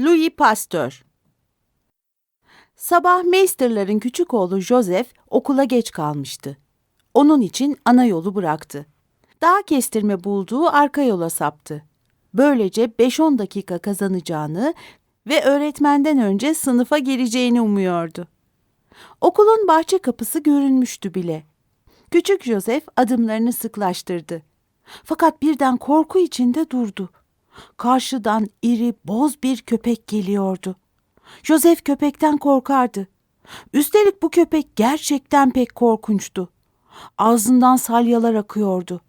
Louis Pasteur Sabah Meister'ların küçük oğlu Joseph okula geç kalmıştı. Onun için ana yolu bıraktı. Dağ kestirme bulduğu arka yola saptı. Böylece 5-10 dakika kazanacağını ve öğretmenden önce sınıfa gireceğini umuyordu. Okulun bahçe kapısı görünmüştü bile. Küçük Joseph adımlarını sıklaştırdı. Fakat birden korku içinde durdu. Karşıdan iri, boz bir köpek geliyordu. Joseph köpekten korkardı. Üstelik bu köpek gerçekten pek korkunçtu. Ağzından salyalar akıyordu.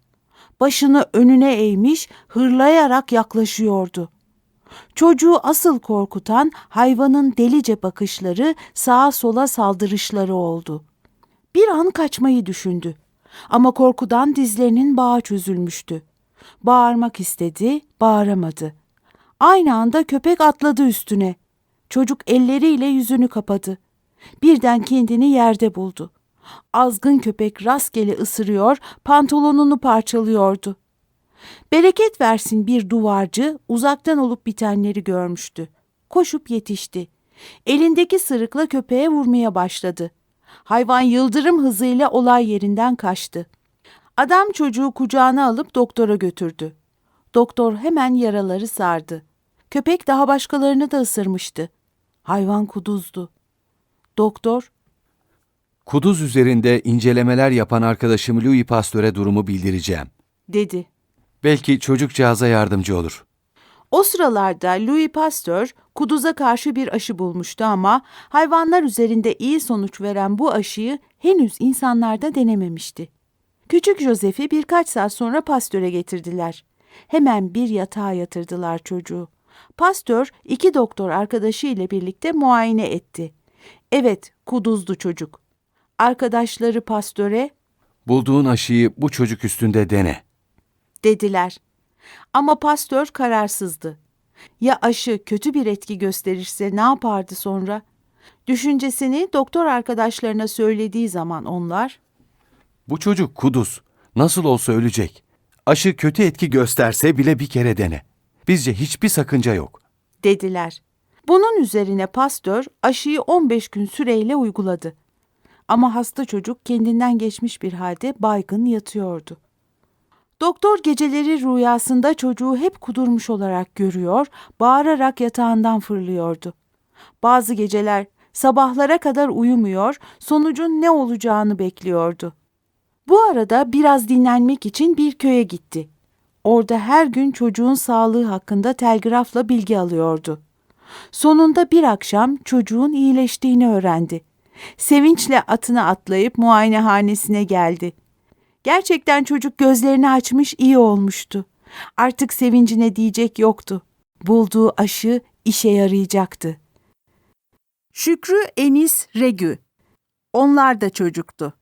Başını önüne eğmiş, hırlayarak yaklaşıyordu. Çocuğu asıl korkutan hayvanın delice bakışları, sağa sola saldırışları oldu. Bir an kaçmayı düşündü. Ama korkudan dizlerinin bağı çözülmüştü. Bağırmak istedi, bağıramadı. Aynı anda köpek atladı üstüne. Çocuk elleriyle yüzünü kapadı. Birden kendini yerde buldu. Azgın köpek rastgele ısırıyor, pantolonunu parçalıyordu. Bereket versin bir duvarcı uzaktan olup bitenleri görmüştü. Koşup yetişti. Elindeki sırıkla köpeğe vurmaya başladı. Hayvan yıldırım hızıyla olay yerinden kaçtı. Adam çocuğu kucağına alıp doktora götürdü. Doktor hemen yaraları sardı. Köpek daha başkalarını da ısırmıştı. Hayvan kuduzdu. Doktor, Kuduz üzerinde incelemeler yapan arkadaşım Louis Pasteur'e durumu bildireceğim. dedi. Belki çocukcağıza yardımcı olur. O sıralarda Louis Pasteur kuduza karşı bir aşı bulmuştu ama hayvanlar üzerinde iyi sonuç veren bu aşıyı henüz insanlarda denememişti. Küçük Joseph'i birkaç saat sonra Pasteur'e getirdiler. Hemen bir yatağa yatırdılar çocuğu. Pasteur iki doktor arkadaşı ile birlikte muayene etti. Evet, kuduzdu çocuk. Arkadaşları Pasteur'e Bulduğun aşıyı bu çocuk üstünde dene. dediler. Ama pastör kararsızdı. Ya aşı kötü bir etki gösterirse ne yapardı sonra? Düşüncesini doktor arkadaşlarına söylediği zaman onlar, Bu çocuk kuduz. Nasıl olsa ölecek. Aşı kötü etki gösterse bile bir kere dene. Bizce hiçbir sakınca yok. dediler. Bunun üzerine pastör aşıyı 15 gün süreyle uyguladı. Ama hasta çocuk kendinden geçmiş bir halde baygın yatıyordu. Doktor geceleri rüyasında çocuğu hep kudurmuş olarak görüyor, bağırarak yatağından fırlıyordu. Bazı geceler sabahlara kadar uyumuyor, sonucun ne olacağını bekliyordu. Bu arada biraz dinlenmek için bir köye gitti. Orada her gün çocuğun sağlığı hakkında telgrafla bilgi alıyordu. Sonunda bir akşam çocuğun iyileştiğini öğrendi. Sevinçle atına atlayıp muayenehanesine geldi. Gerçekten çocuk gözlerini açmış iyi olmuştu. Artık sevincine diyecek yoktu. Bulduğu aşı işe yarayacaktı. Şükrü Enis Regü Onlar da çocuktu.